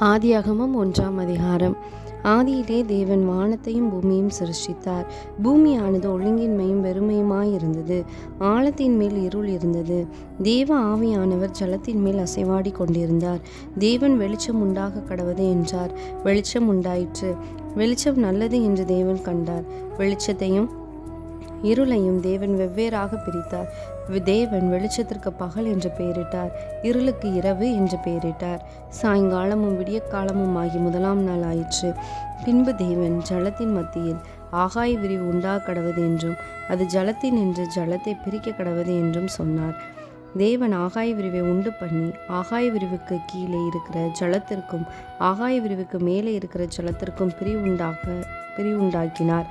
ஆதியாகமம் ஒன்றாம் அதிகாரம். ஆதியிலே தேவன் வானத்தையும் பூமியும் சிருஷ்டித்தார். பூமியானது ஒழுங்கின்மையும் வெறுமையுமாயிருந்தது ஆழத்தின் மேல் இருள் இருந்தது. தேவ ஆவியானவர் ஜலத்தின் மேல் அசைவாடி கொண்டிருந்தார். தேவன் வெளிச்சம் உண்டாக கடவது என்றார். வெளிச்சம் உண்டாயிற்று. வெளிச்சம் நல்லது என்று தேவன் கண்டார். வெளிச்சத்தையும் இருளையும் தேவன் வெவ்வேறாக பிரித்தார். தேவன் வெளிச்சத்திற்கு பகல் என்று பெயரிட்டார். இருளுக்கு இரவு என்று பெயரிட்டார். சாயங்காலமும் விடியற்காலமும் ஆகி முதலாம் நாள் ஆயிற்று. பின்பு தேவன் ஜலத்தின் மத்தியில் ஆகாய விரிவு உண்டா கடவது என்றும் அது ஜலத்தின் என்று ஜலத்தை பிரிக்க கடவது என்றும் சொன்னார். தேவன் ஆகாய விரிவை உண்டு பண்ணி ஆகாய விரிவுக்கு கீழே இருக்கிற ஜலத்திற்கும் ஆகாய விரிவுக்கு மேலே இருக்கிற ஜலத்திற்கும் பிரிவுண்டாக பிரிவுண்டாக்கினார்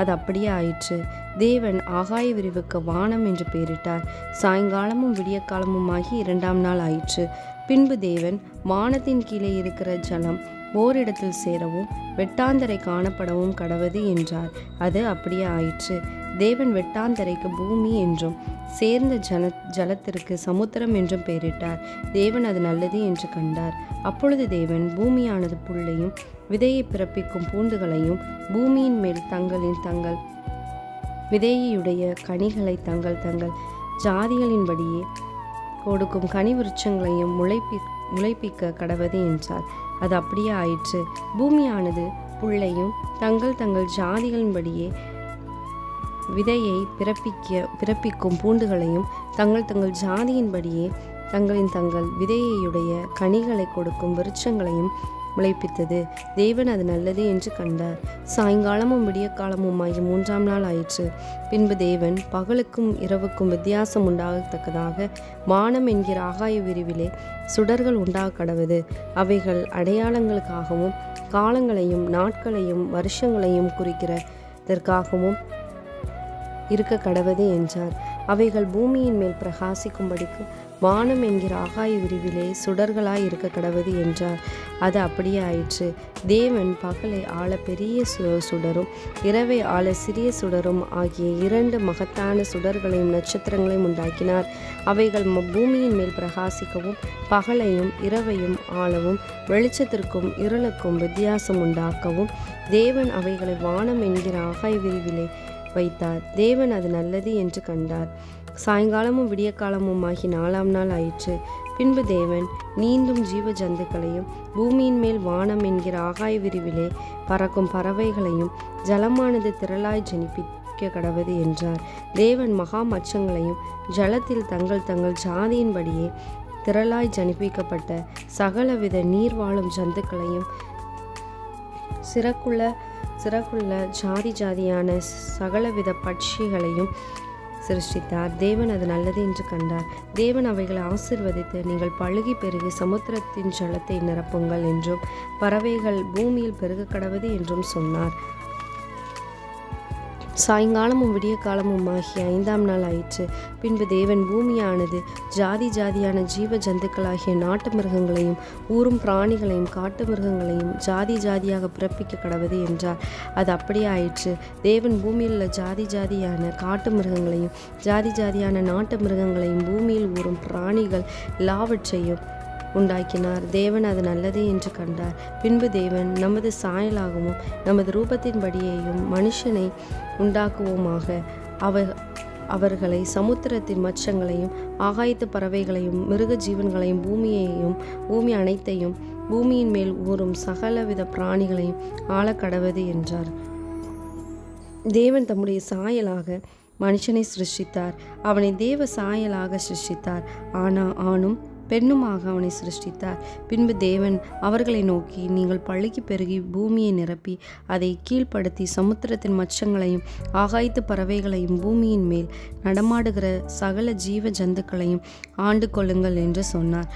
அது அப்படியே ஆயிற்று. தேவன் ஆகாய விரிவுக்கு வானம் என்று பெயரிட்டார். சாயங்காலமும் விடியற்காலமும் ஆகி இரண்டாம் நாள் ஆயிற்று. பின்பு தேவன் வானத்தின் கீழே இருக்கிற ஜலம் ஓரிடத்தில் சேரவும் வெட்டாந்தரை காணப்படவும் கடவது என்றார். அது அப்படியே ஆயிற்று. தேவன் வெட்டாந்தரைக்கு பூமி என்றும் சேர்ந்த ஜல ஜலத்திற்கு சமுத்திரம் என்றும் பெயரிட்டார். தேவன் அது நல்லது என்று கண்டார். அப்பொழுது தேவன் பூமியானது புல்லையும் விதையை பிறப்பிக்கும் பூண்டுகளையும் பூமியின் மேல் தங்களின் தங்கள் விதையுடைய கனிகளை தங்கள் தங்கள் ஜாதிகளின்படியே கொடுக்கும் கனி விருட்சங்களையும் முளைப்பி முளைப்பிக்க கடவது என்றார். அது அப்படியே ஆயிற்று. பூமியானது புள்ளையும் தங்கள் தங்கள் ஜாதிகளின்படியே விதையை பிறப்பிக்க பிறப்பிக்கும் பூண்டுகளையும் தங்கள் தங்கள் ஜாதியின்படியே தங்களின் தங்கள் விதையுடைய கனிகளை கொடுக்கும் விருட்சங்களையும் முளைப்பித்தது. தேவன் அது நல்லது என்று கண்டார். சாயங்காலமும் விடியற்காலமும் ஆகிய மூன்றாம் நாள் ஆயிற்று. பின்பு தேவன் பகலுக்கும் இரவுக்கும் வித்தியாசம் உண்டாகத்தக்கதாக வானம் என்கிற ஆகாய விரிவிலே சுடர்கள் உண்டாக கடவுது. அவைகள் அடையாளங்களுக்காகவும் காலங்களையும் நாட்களையும் வருஷங்களையும் குறிக்கிறதற்காகவும் இருக்க கடவது என்றார். அவைகள் பூமியின் மேல் பிரகாசிக்கும்படிக்கு வானம் என்கிற ஆகாய விரிவிலே சுடர்களாய் இருக்க கடவுது என்றார். அது அப்படியே ஆயிற்று. தேவன் பகலை ஆள பெரிய சு- சுடரும் இரவை ஆள சிறிய சுடரும் ஆகிய இரண்டு மகத்தான சுடர்களையும் நட்சத்திரங்களையும் உண்டாக்கினார். அவைகள் பூமியின் மேல் பிரகாசிக்கவும் பகலையும் இரவையும் ஆளவும் வெளிச்சத்திற்கும் இருளுக்கும் வித்தியாசம் உண்டாக்கவும் தேவன் அவைகளை வானம் என்கிற ஆகாய விரிவிலே வைத்தார். தேவன் அது நல்லது என்று கண்டார். சாயங்காலமும் விடிய ஆகி நாலாம் நாள் ஆயிற்று. பின்பு தேவன் நீந்தும் ஜீவ ஜந்துக்களையும் பூமியின் மேல் வானம் என்கிற ஆகாய விரிவிலே பறக்கும் பறவைகளையும் ஜலமானது திரளாய் ஜனிப்பிக்க கடவது என்றார். தேவன் மகா மச்சங்களையும் ஜலத்தில் தங்கள் தங்கள் ஜாதியின்படியே திரளாய் ஜனிப்பிக்கப்பட்ட சகலவித நீர் வாழும் ஜந்துக்களையும் சிறக்குள்ள சிறகுள்ள ஜாதி ஜாதியான சகலவித பட்சிகளையும் சிருஷ்டித்தார். தேவன் அது நல்லது என்று கண்டார். தேவன் அவைகளை ஆசிர்வதித்து நீங்கள் பழுகி பெருகி சமுத்திரத்தின் ஜலத்தை நிரப்புங்கள் என்றும் பறவைகள் பூமியில் பெருக கடவது என்றும் சொன்னார். சாயங்காலமும் விடிய காலமும் ஆகிய ஐந்தாம் நாள் ஆயிற்று. பின்பு தேவன் பூமியானது ஜாதி ஜாதியான ஜீவ ஜந்துக்களாகிய நாட்டு மிருகங்களையும் ஊரும் பிராணிகளையும் காட்டு மிருகங்களையும் ஜாதி ஜாதியாக பிறப்பிக்க கடவது என்றார். அது அப்படியே ஆயிற்று. தேவன் பூமியில் உள்ள ஜாதி ஜாதியான காட்டு மிருகங்களையும் ஜாதி ஜாதியான நாட்டு மிருகங்களையும் பூமியில் ஊறும் பிராணிகள் எல்லாவற்றையும் உண்டாக்கினார். தேவன் அது நல்லது என்று கண்டார். பின்பு தேவன் நமது சாயலாகவும் நமது ரூபத்தின்படியேயும் மனுஷனை உண்டாக்குவோமாக. அவர் அவர்களை சமுத்திரத்தின் மச்சங்களையும் ஆகாயத்து பறவைகளையும் மிருக ஜீவன்களையும் பூமியையும் பூமி அனைத்தையும் பூமியின் மேல் ஊறும் சகலவித பிராணிகளையும் ஆளக்கடவது என்றார். தேவன் தம்முடைய சாயலாக மனுஷனை சிருஷ்டித்தார். அவனை தேவ சாயலாக சிருஷ்டித்தார். ஆனா ஆணும் பெண்ணுமாக அவனை சிருஷ்டித்தார். பின்பு தேவன் அவர்களை நோக்கி நீங்கள் பழுகி பெருகி பூமியை நிரப்பி அதை கீழ்ப்படுத்தி சமுத்திரத்தின் மச்சங்களையும் ஆகாய்த்து பறவைகளையும் பூமியின் மேல் நடமாடுகிற சகல ஜீவ ஜந்துக்களையும் ஆண்டு கொள்ளுங்கள் என்று சொன்னார்.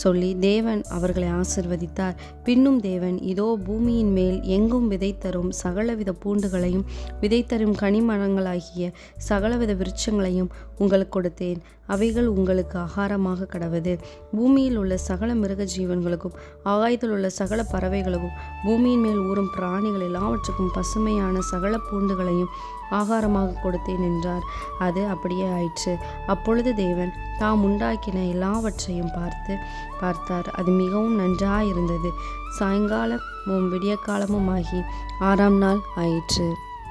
சொல்லி தேவன் அவர்களை ஆசிர்வதித்தார். பின்னும் தேவன் இதோ பூமியின் மேல் எங்கும் விதை தரும் சகலவித பூண்டுகளையும் விதை தரும் கனிமரங்களாகிய சகலவித விருட்சங்களையும் உங்களுக்கு கொடுத்தேன். அவைகள் உங்களுக்கு ஆகாரமாக கடவது. பூமியில் உள்ள சகல மிருக ஜீவன்களுக்கும் ஆகாயத்தில் உள்ள சகல பறவைகளுக்கும் பூமியின் மேல் ஊறும் பிராணிகள் எல்லாவற்றுக்கும் பசுமையான சகல பூண்டுகளையும் ஆகாரமாக கொடுத்தேன் என்றார். அது அப்படியே ஆயிற்று. அப்பொழுது தேவன் தாம் உண்டாக்கின எல்லாவற்றையும் பார்த்து பார்த்தார். அது மிகவும் நன்றாயிருந்தது. சாயங்காலமும் விடியற்காலமும் ஆகி ஆறாம் நாள் ஆயிற்று.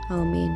ஆமேன்.